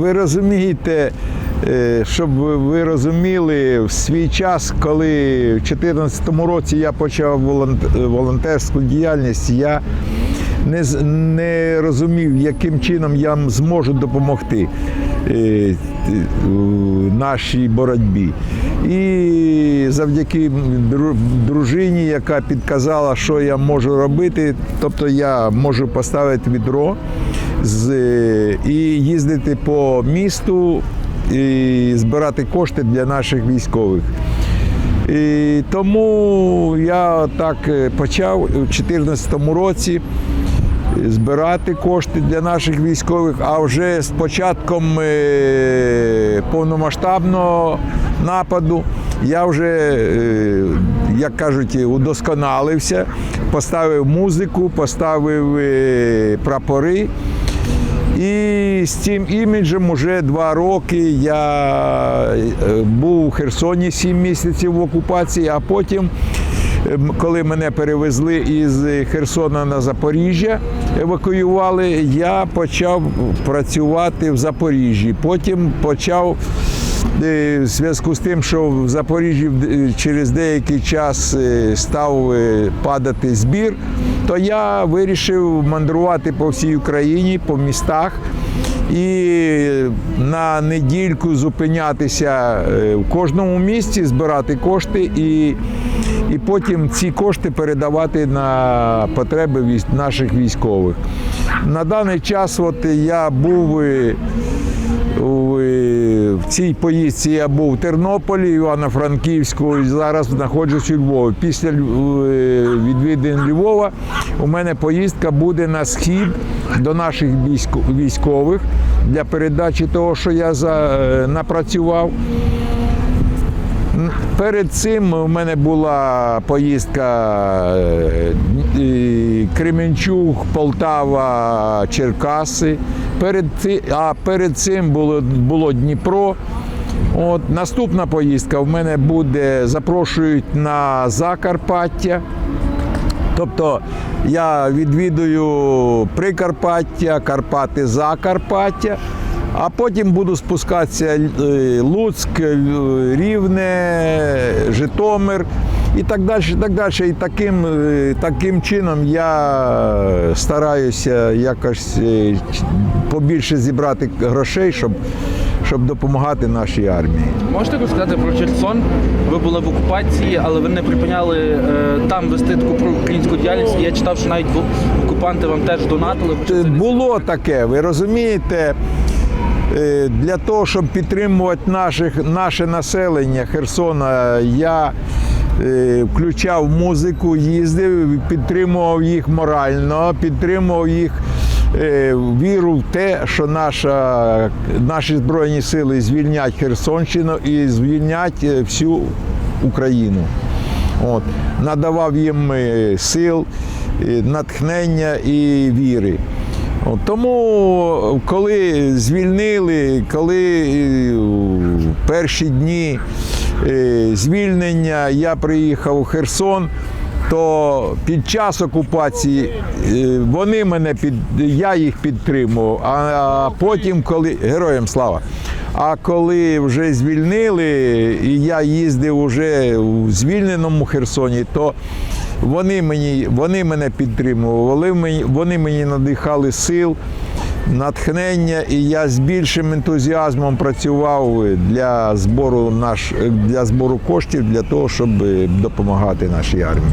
ви розумієте, е, щоб ви- розуміли, в свій час, коли в 2014 році я почав волонтерську діяльність, я не, не розумів, яким чином я зможу допомогти е, нашій боротьбі. І завдяки дружині, яка підказала, що я можу робити, тобто я можу поставити відро і їздити по місту і збирати кошти для наших військових. І тому я так е, почав у 2014 році збирати кошти для наших військових, а вже з початком е, повномасштабного нападу я вже, е, як кажуть, удосконалився, поставив музику, поставив прапори. І з цим іміджем уже два роки я е, був у Херсоні сім місяців в окупації, а потім, е, коли мене перевезли із Херсона на Запоріжжя, евакуювали, я почав працювати в Запоріжжі. Потім почав. Е, В зв'язку з тим, що в Запоріжжі через деякий час е, став е, падати збір, то я вирішив мандрувати по всій Україні, по містах і на недільку зупинятися в кожному місці, збирати кошти і, і потім ці кошти передавати на потреби наших військових. На даний час от я був. В цій поїздці я був в Тернополі, Івано-Франківську, і зараз знаходжусь у Львові. Після е, відвідин Львова у мене поїздка буде на схід до наших військових для передачі того, що я е, напрацював. Перед цим у мене була поїздка е, Кременчук, Полтава, Черкаси. Перед, а перед цим було, було Дніпро. От, наступна поїздка в мене буде, запрошують на Закарпаття. Тобто я відвідую Прикарпаття, Карпати, Закарпаття, а потім буду спускатися е, Луцьк, Рівне, Житомир і так далі. І так далі. І таким, е, таким чином я стараюся якось е, побільше зібрати грошей, щоб, щоб допомагати нашій армії. Можете розказати про Херсон? Ви були в окупації, але ви не припиняли е, там вести таку проукраїнську діяльність. І Я читав, що навіть окупанти вам теж донатили. це Було таке, ви розумієте, для того, щоб підтримувати наших, наше населення Херсона, я включав музику, їздив, підтримував їх морально, підтримував їх е, віру в те, що наша, наші Збройні сили звільнять Херсонщину і звільнять е, всю Україну. От, надавав їм е, сил, е, натхнення і віри. Тому, коли звільнили, коли е, перші дні е, звільнення я приїхав у Херсон, то під час окупації е, вони мене під я їх підтримував. А, потім, коли героям слава. А коли вже звільнили, і я їздив уже у звільненому Херсоні, то вони, мені, вони мене підтримували, вони мені надихали сил, натхнення, і я з більшим ентузіазмом працював для збору, наш, для збору коштів для того, щоб допомагати нашій армії.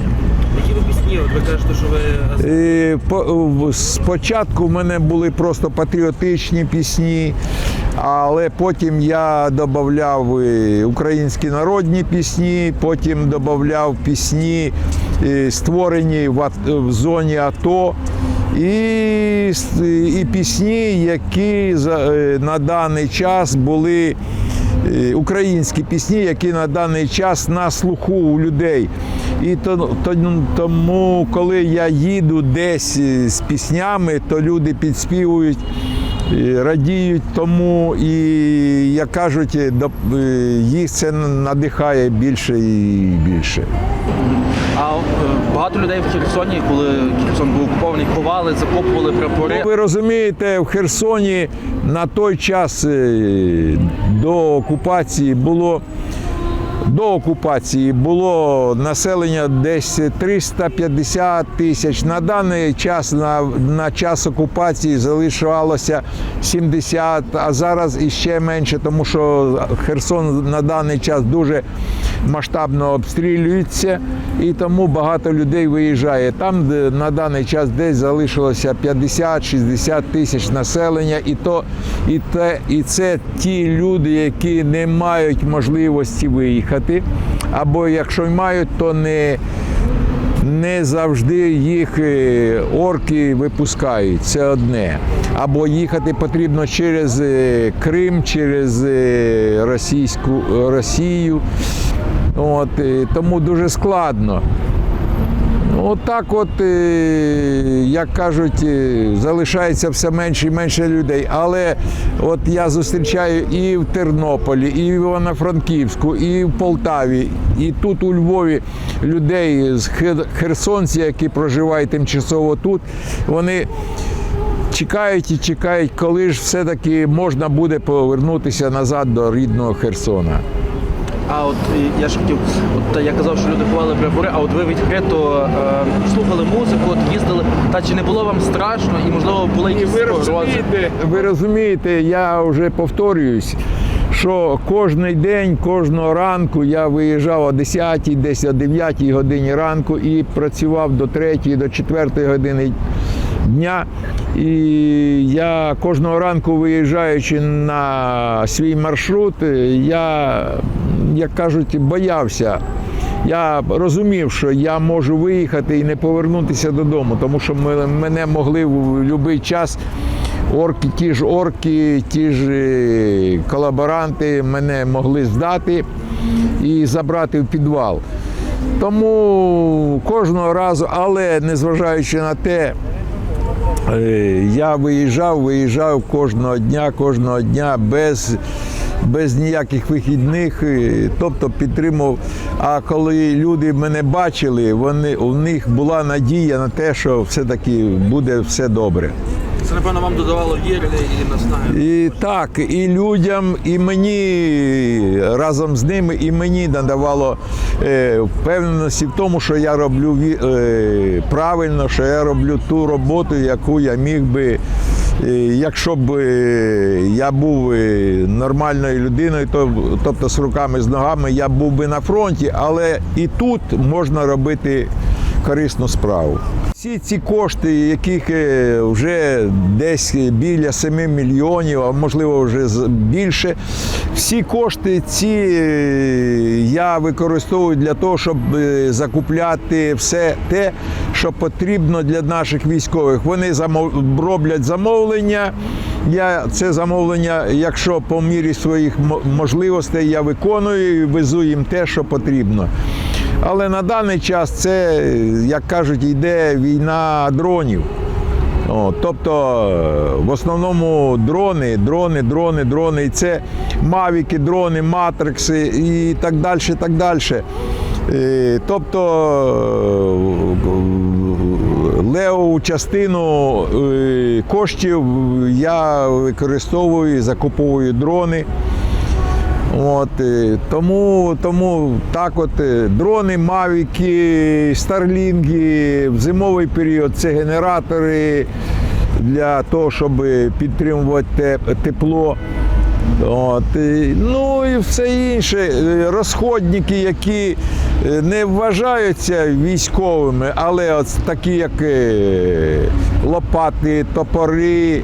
Які ви пісні? Ви кажете, що ви по- Спочатку в мене були просто патріотичні пісні, але потім я додавав українські народні пісні, потім додавав пісні, створені в зоні АТО. І, і пісні, які е, на даний час були е, українські пісні, які на даний час на слуху у людей. І то, то, тому, коли я їду десь е, з піснями, то люди підспівують, радіють тому, і як кажуть, їх це надихає більше і більше. Багато людей в Херсоні, коли Херсон був окупований, ховали, закопували прапори. Ви розумієте, в Херсоні на той час е, до окупації було. До окупації було населення десь 350 тисяч. На даний час, на, на час окупації, залишалося 70, а зараз іще менше, тому що Херсон на даний час дуже масштабно обстрілюється, і тому багато людей виїжджає. Там де на даний час десь залишилося 50-60 тисяч населення, і то і те, і це ті люди, які не мають можливості виїхати, або якщо й мають, то не. Не завжди їх е, орки випускають, це одне. Або їхати потрібно через е, Крим, через е, Російську Росію. От, тому дуже складно. От от, е, як кажуть, е, залишається все менше і менше людей. Але от я зустрічаю і в Тернополі, і в Івано-Франківську, і в Полтаві, і тут у Львові людей з Хер- херсонці, які проживають тимчасово тут, вони чекають і чекають, коли ж все-таки можна буде повернутися назад до рідного Херсона. А от я ж хотів, от я казав, що люди ховали прапори, а от ви відкрито е, слухали музику, от їздили. Та чи не було вам страшно і можливо були якісь погрози? ви розумієте, я вже повторююсь, що кожен день, кожного ранку я виїжджав о 10, десь о 9 годині ранку і працював до 3, до 4 години дня. І я кожного ранку, виїжджаючи на свій маршрут, я, як кажуть, боявся. Я розумів, що я можу виїхати і не повернутися додому, тому що мене могли в будь-який час орки, ті ж орки, ті ж е, колаборанти мене могли здати і забрати в підвал. Тому кожного разу, але незважаючи на те, Е, Я виїжджав, виїжджав кожного дня, кожного дня без, без ніяких вихідних, тобто підтримував. А коли люди мене бачили, вони, у них була надія на те, що все-таки буде все добре. Це напевно вам додавало віри і наснаги. І так, і людям, і мені разом з ними, і мені надавало е, впевненості в тому, що я роблю е, правильно, що я роблю ту роботу, яку я міг би. Якщо б е, я був е, нормальною людиною, то тобто з руками, з ногами, я був би на фронті, але і тут можна робити корисну справу. Всі ці кошти, яких е, вже десь біля 7 мільйонів, а можливо вже більше, всі кошти ці е, я використовую для того, щоб е, закупляти все те, що потрібно для наших військових. Вони роблять замовлення. Я це замовлення, якщо по мірі своїх можливостей, я виконую і везу їм те, що потрібно. Але на даний час це, як кажуть, йде війна дронів. О, тобто е, в основному дрони, дрони, дрони, дрони. І це мавіки, дрони, матрикси і так далі. Так далі. Е, Тобто е, левову частину коштів я використовую, закуповую дрони. От, тому, тому так от е, дрони, мавіки, старлінги в зимовий період це генератори для того, щоб підтримувати тепло. От, ну і все інше, розходники, які е, не вважаються військовими, але от такі, як е, лопати, топори,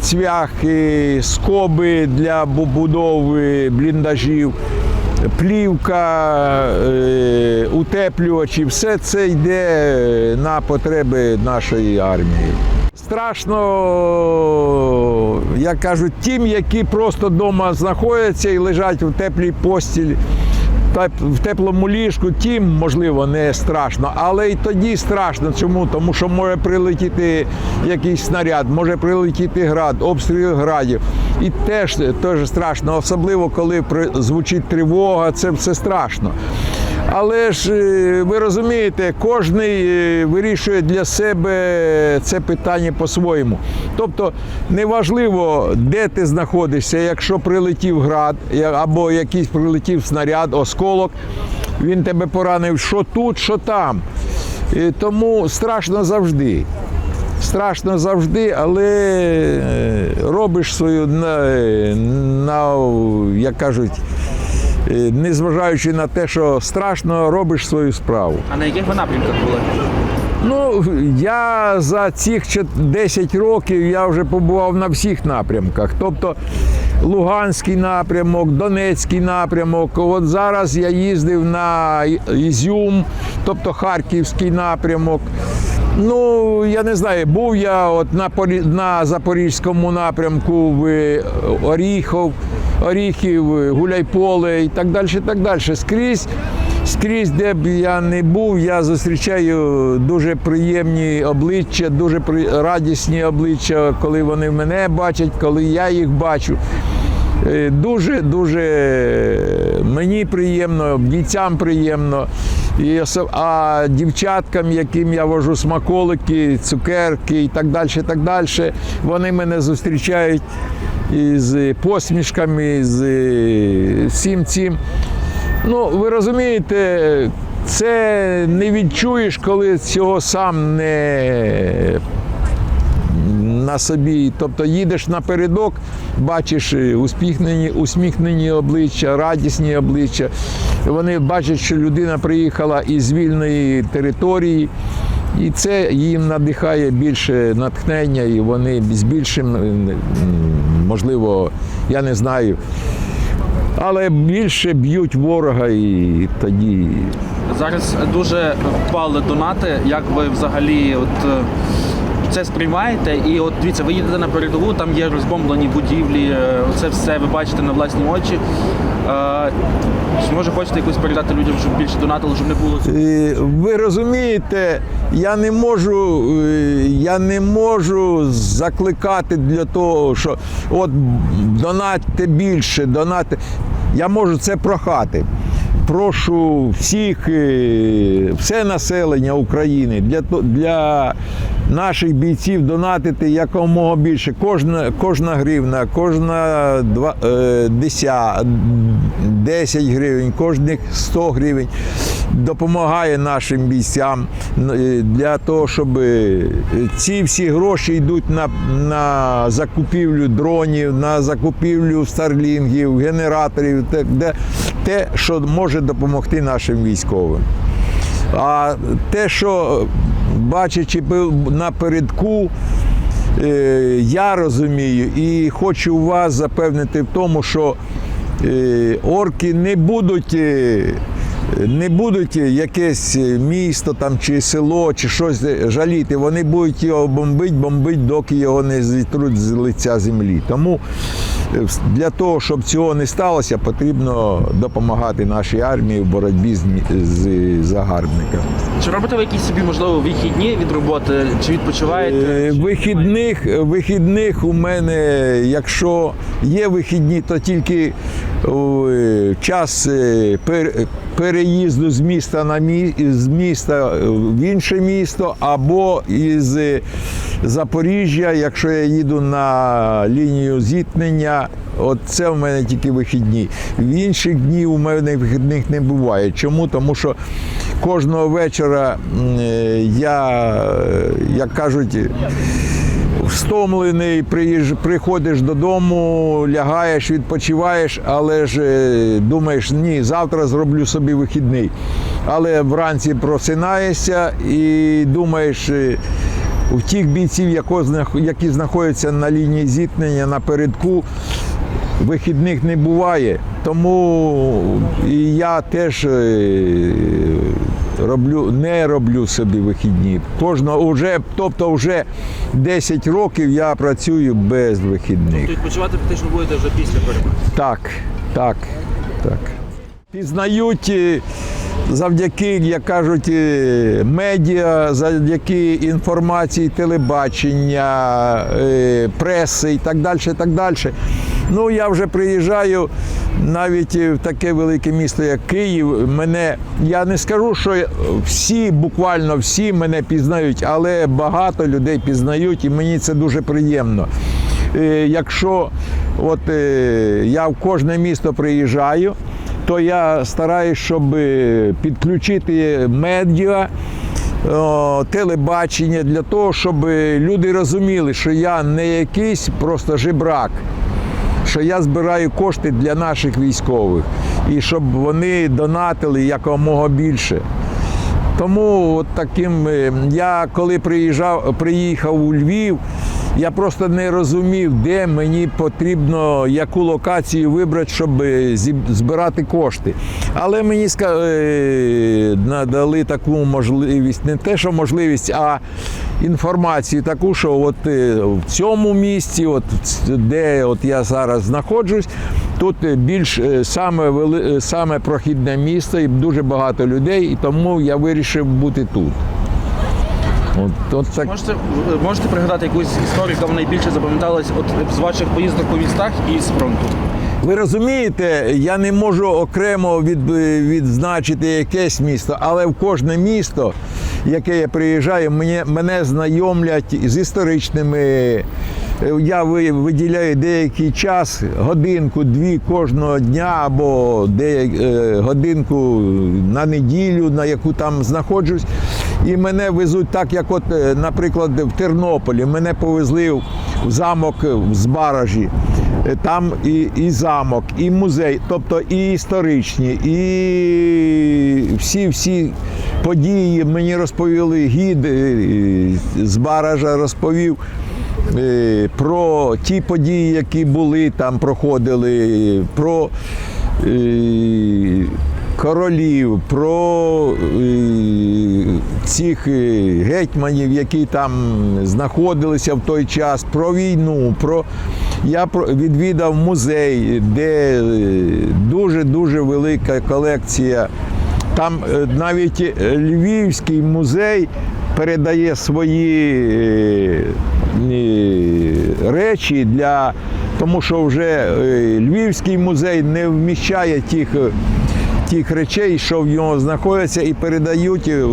цвяхи, скоби для бу- будови бліндажів, плівка, е, утеплювачі, все це йде на потреби нашої армії. Страшно, як кажуть, тим, які просто вдома знаходяться і лежать в теплій постілі, та- в теплому ліжку, тім, можливо, не страшно, але і тоді страшно. Чому? Тому що може прилетіти якийсь снаряд, може прилетіти град, обстріл градів. І теж, теж страшно, особливо коли звучить тривога, це все страшно. Але ж е, ви розумієте, кожен вирішує для себе це питання по-своєму. Тобто неважливо, де ти знаходишся, якщо прилетів град або якийсь прилетів снаряд, осколок, він тебе поранив, що тут, що там. Тому страшно завжди. Страшно завжди, але е, робиш свою на, на як кажуть, е, незважаючи на те, що страшно, робиш свою справу. А на яких ви напрямках були? Ну, я за цих чот- 10 років я вже побував на всіх напрямках. Тобто Луганський напрямок, Донецький напрямок. От зараз я їздив на Ізюм, тобто Харківський напрямок. Ну, я не знаю, був я от на, на Запорізькому напрямку в Оріхов, Оріхів, Гуляйполе і так далі. Так далі. Скрізь Скрізь, де б я не був, я зустрічаю дуже приємні обличчя, дуже радісні обличчя, коли вони мене бачать, коли я їх бачу. Е, Дуже дуже мені приємно, бійцям приємно. І а дівчаткам, яким я вожу смаколики, цукерки і так далі, так далі, вони мене зустрічають із посмішками, з е, всім цим. Ну, ви розумієте, це не відчуєш, коли цього сам не на собі. Тобто їдеш напередок, бачиш е, усміхнені, усміхнені обличчя, радісні обличчя. Вони бачать, що людина приїхала із вільної території. І це їм надихає більше натхнення, і вони з більшим, е, можливо, я не знаю, але більше б'ють ворога і тоді. Зараз дуже впали донати. Як ви взагалі от е, це сприймаєте? І от дивіться, ви їдете на передову, там є розбомблені будівлі, е, це все ви бачите на власні очі. Е, може хочете якось передати людям, щоб більше донатили, щоб не було? Е, Ви розумієте, я не можу, я не можу закликати для того, що от донатьте більше, донатьте. Я можу це прохати. Прошу всіх, е, все населення України для, для наших бійців донатити якомога більше. Кожна, кожна гривна, кожна два, е, 10 гривень, кожних 100 гривень допомагає нашим бійцям е, для того, щоб е, ці всі гроші йдуть на, на закупівлю дронів, на закупівлю старлінгів, генераторів, де, те, що може допомогти нашим військовим. А те, що бачачи напередку, е, я розумію і хочу вас запевнити в тому, що е, орки не будуть. е, Не будуть якесь місто там чи село, чи щось жаліти. Вони будуть його бомбити, бомбити, доки його не зітруть з лиця землі. Тому для того, щоб цього не сталося, потрібно допомагати нашій армії в боротьбі з, з загарбниками. Чи робите ви якісь собі, можливо, вихідні від роботи, чи відпочиваєте? Е, Вихідних, вихідних у мене, якщо є вихідні, то тільки е, час е, переїзду з міста на мі, з міста в інше місто або із е, Запоріжжя, якщо я їду на лінію зіткнення. От це в мене тільки вихідні. В інших днів у мене вихідних не буває. Чому? Тому що кожного вечора е, я, е, як кажуть, Встомлений, приходиш додому, лягаєш, відпочиваєш, але ж е, думаєш, ні, завтра зроблю собі вихідний. Але вранці просинаєшся і думаєш, у тих бійців, які знаходяться на лінії зіткнення напередку, вихідних не буває. Тому і я теж е, роблю, не роблю собі вихідні. Кожного уже, тобто вже 10 років я працюю без вихідних. Відпочивати фактично будете вже після перемоги. Так, так, так. Пізнають, е, завдяки, як кажуть, е, медіа, завдяки інформації, телебачення, е, преси і так далі. Так далі. Ну, я вже приїжджаю навіть в таке велике місто, як Київ. Мене я не скажу, що всі, буквально всі мене пізнають, але багато людей пізнають, і мені це дуже приємно. Е, Якщо от е, я в кожне місто приїжджаю, то я стараюсь, щоб е, підключити медіа. Телебачення для того, щоб люди розуміли, що я не якийсь просто жебрак, що я збираю кошти для наших військових і щоб вони донатили якомога більше. Тому от таким е, я коли приїжджав, приїхав у Львів, я просто не розумів, де мені потрібно яку локацію вибрати, щоб е, збирати кошти. Але мені е, надали таку можливість, не те, що можливість, а інформацію таку, що от е, в цьому місці, от де от я зараз знаходжусь, тут більш саме саме прохідне місто і дуже багато людей, і тому я вирішив бути тут. От, от так. Можете, можете пригадати якусь історію, яка найбільше запам'яталась от з ваших поїздок по містах і з фронту? Ви розумієте, я не можу окремо від, відзначити якесь місто, але в кожне місто, яке я приїжджаю, мене, мене знайомлять з історичними. Е, Я виділяю деякий час, годинку-дві кожного дня або де, е, годинку на неділю, на яку там знаходжусь. І мене везуть так, як, от, е, наприклад, в Тернополі. Мене повезли в замок в Збаражі. Там і, і замок, і музей, тобто і історичні, і всі всі події мені розповіли гід з Баража розповів про ті події, які були там, проходили, про е, королів, про е, цих е, гетьманів, які там знаходилися в той час, про війну. Про... Я відвідав музей, де дуже дуже велика колекція. Там е, навіть е, Львівський музей передає свої е, е, речі для тому, що вже е, Львівський музей не вміщає тих. е, Тих речей, що в нього знаходяться, і передають е,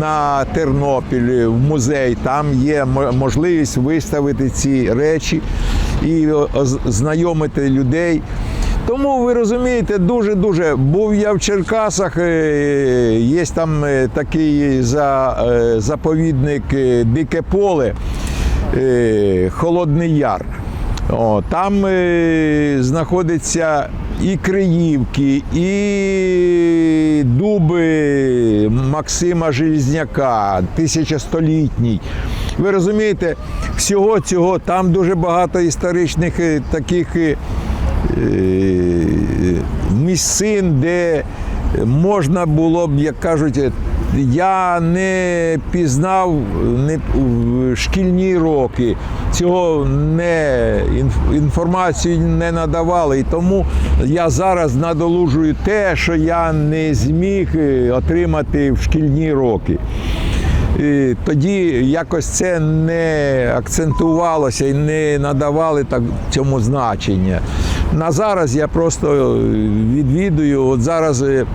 на Тернопіль в музей. Там є можливість виставити ці речі і знайомити людей. Тому ви розумієте, дуже дуже був я в Черкасах. е, Є там е, такий е, заповідник Дике поле, Холодний Яр. О, там знаходиться і Криївки, і дуби Максима Желізняка, тисячостолітній. Ви розумієте, всього цього там дуже багато історичних таких місцин, де можна було б, як кажуть, е, я не пізнав не, шкільні роки, цього не інформацію не надавали. І тому я зараз надолужую те, що я не зміг е, отримати в шкільні роки. І тоді якось це не акцентувалося і не надавали так цьому значення. На зараз я просто відвідую. От зараз. е,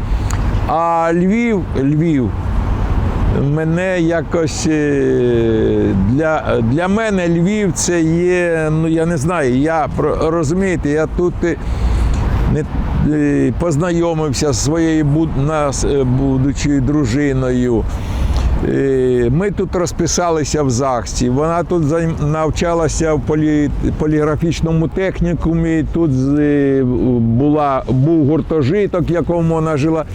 А Львів, Львів, мене якось е, для, для мене Львів це є, ну я не знаю, я розумієте, я тут е, не познайомився зі своєю будучою дружиною. Е, Ми тут розписалися в ЗАГСі. Вона тут навчалася в полі, поліграфічному технікумі. Тут е, була, був гуртожиток, в якому вона жила.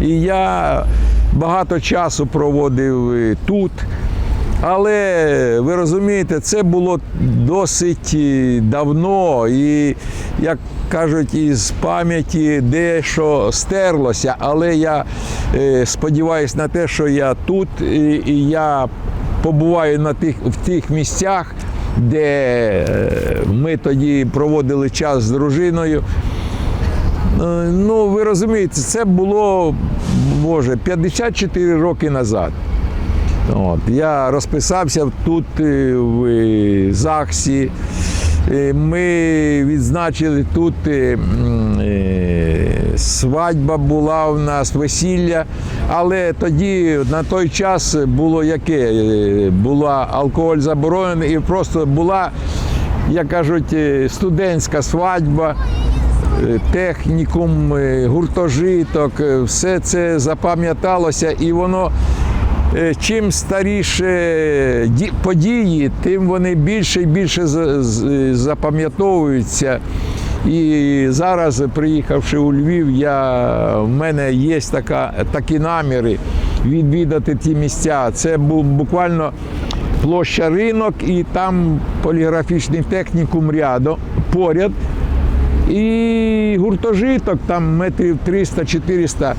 І я багато часу проводив е, тут. Але ви розумієте, це було досить е, давно, і як кажуть, із пам'яті дещо стерлося. Але я е, сподіваюся на те, що я тут і, і я побуваю на тих, в тих місцях, де е, ми тоді проводили час з дружиною. Ну, ви розумієте, це було, Боже, 54 роки назад. От, я розписався тут е, в е, ЗАГСі. Е, Ми відзначили тут свадьба була у нас, весілля, але тоді на той час було яке? Була алкоголь заборонений і просто була, як кажуть, студентська свадьба. Технікум, гуртожиток, все це запам'яталося, і воно чим старіше події, тим вони більше і більше запам'ятовуються. І зараз, приїхавши у Львів, я, в мене є така, такі наміри відвідати ті місця. Це був буквально площа ринок і там поліграфічний технікум рядом поряд. І гуртожиток там метрів 300-400.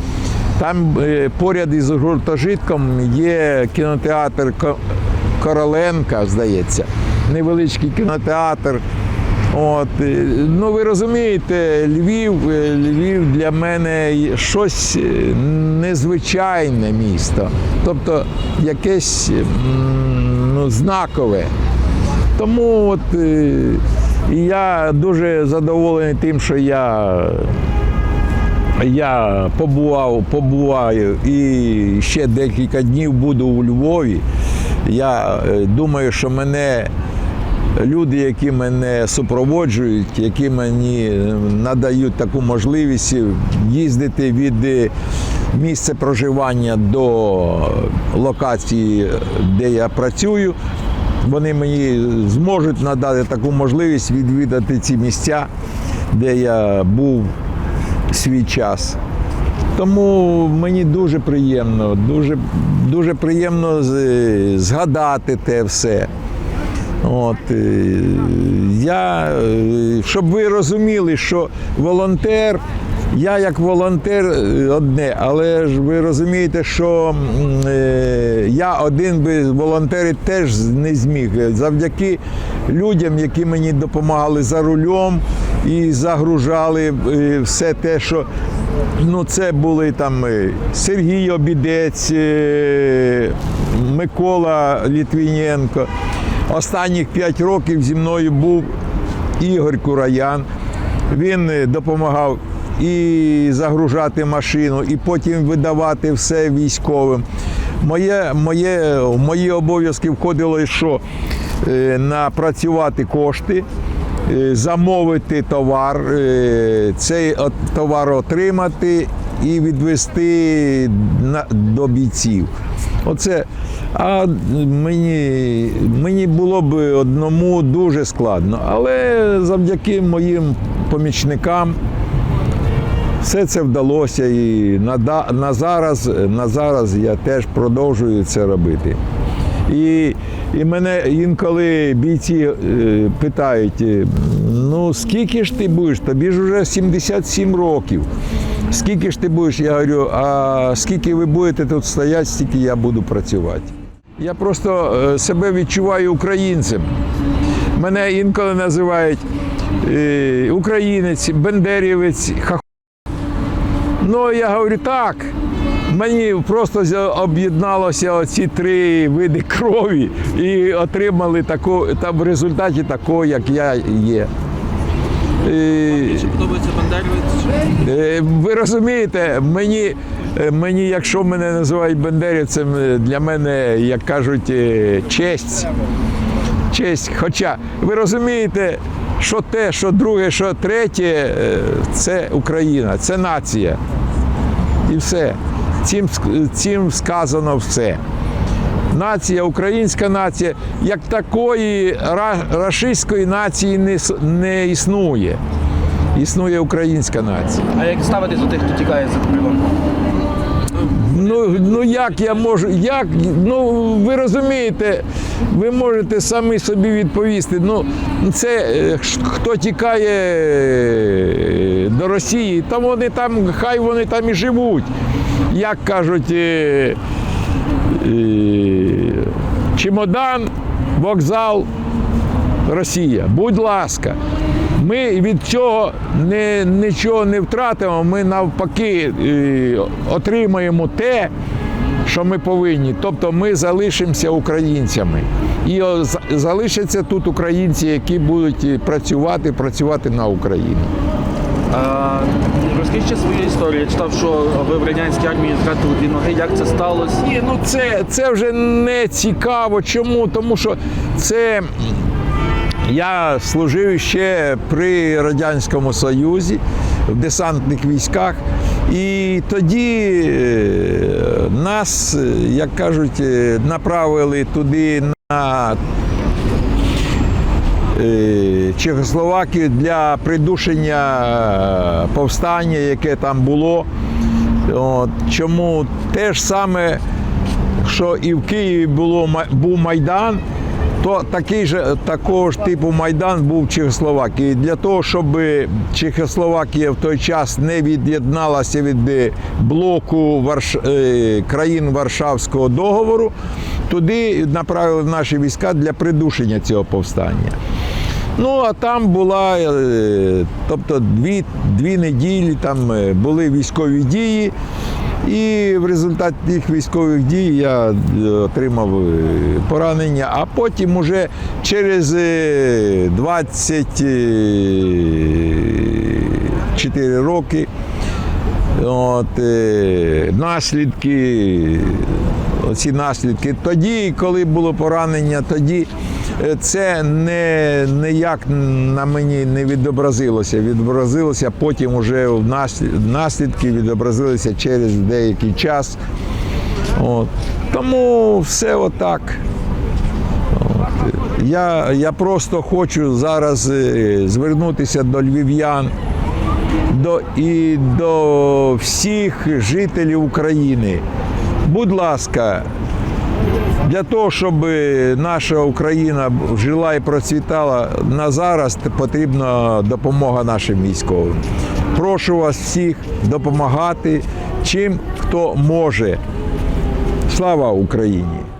Там е, поряд із гуртожитком є кінотеатр Короленка, здається, невеличкий кінотеатр. От, е, ну ви розумієте, Львів, е, Львів для мене щось незвичайне місто, тобто якесь ну, знакове. Тому от я дуже задоволений тим, що я, я побував, побуваю і ще декілька днів буду у Львові. Я е, думаю, що мене люди, які мене супроводжують, які мені е, надають таку можливість їздити від е, місця проживання до локації, де я працюю. Вони мені зможуть надати таку можливість відвідати ці місця, де я був свій час. Тому мені дуже приємно, дуже, дуже приємно згадати те все. От, е, я, е, щоб ви розуміли, що волонтер, я як волонтер е, одне, але ж ви розумієте, що е, я один би волонтерів теж не зміг. Завдяки людям, які мені допомагали за рулем і загружали е, все те, що ну, це були там Сергій Обідець, Микола Літвіненко. Останніх 5 років зі мною був Ігор Кураян. Він допомагав і загружати машину, і потім видавати все військовим. Моє, моє, в мої обов'язки входило, що е, напрацювати кошти, е, замовити товар, е, цей товар отримати і відвести до бійців. Оце. А мені, мені було б одному дуже складно. Але завдяки моїм помічникам все це вдалося. І на, на, зараз, на зараз я теж продовжую це робити. І, і мене інколи бійці е, питають: е, ну скільки ж ти будеш? Тобі ж вже 77 років. Скільки ж ти будеш? Я говорю, а скільки ви будете тут стояти, стільки я буду працювати. Я просто е, себе відчуваю українцем. Мене інколи називають українець, бендерівець, хах. Ну, я говорю, так. Мені просто об'єдналося оці три види крові і отримали таку, та в результаті такого, як я є. Чи подобається Бандерівець? Е, Ви розумієте, мені, е, мені, якщо мене називають бендерівцем, е, для мене, як кажуть, честь. Честь. Хоча ви розумієте, що те, що друге, що третє, це Україна, це нація. І все. Цим, цим сказано все. Нація, українська нація, як такої ра- рашистської нації не, не існує. Існує українська нація. А як ставитись до тих, хто тікає за кордон? Ну, ну як я можу, як, ну ви розумієте, ви можете самі собі відповісти. Ну, це е, хто тікає е, до Росії, там вони там, хай вони там і живуть. Як кажуть, е, е, чемодан, вокзал, Росія. Будь ласка. Ми від цього не, нічого не втратимо, ми навпаки е, отримаємо те, що ми повинні. Тобто ми залишимося українцями. І залишаться тут українці, які будуть е, працювати, працювати на Україну. А, розкажіть ще свою історію. Я читав, що ви в радянській армії втратили дві ноги. Як це сталося? Ні, ну це, це вже не цікаво. Чому? Тому що це. Я служив ще при Радянському Союзі в десантних військах. І тоді е, нас, як кажуть, е, направили туди на е, Чехословакію для придушення повстання, яке там було. От, чому те ж саме, що і в Києві було, був Майдан, то такий же, такого ж типу Майдан був в Чехословакії. Для того, щоб Чехословакія в той час не від'єдналася від е, блоку Варш... е, країн Варшавського договору, туди направили наші війська для придушення цього повстання. Ну, а там була, е, тобто дві, дві неділі там були військові дії, і в результаті тих військових дій я е, отримав е, поранення, а потім уже через е, 24 роки от, е, наслідки, оці наслідки. Тоді, коли було поранення, тоді е, це не, ніяк на мені не відобразилося. Відобразилося потім уже в наслід- наслідки відобразилися через деякий час. От. Тому все отак. От. Я, я просто хочу зараз е, звернутися до львів'ян до, і до всіх жителів України. Будь ласка, для того, щоб наша Україна жила і процвітала на зараз, потрібна допомога нашим військовим. Прошу вас всіх допомагати чим хто може. Слава Україні!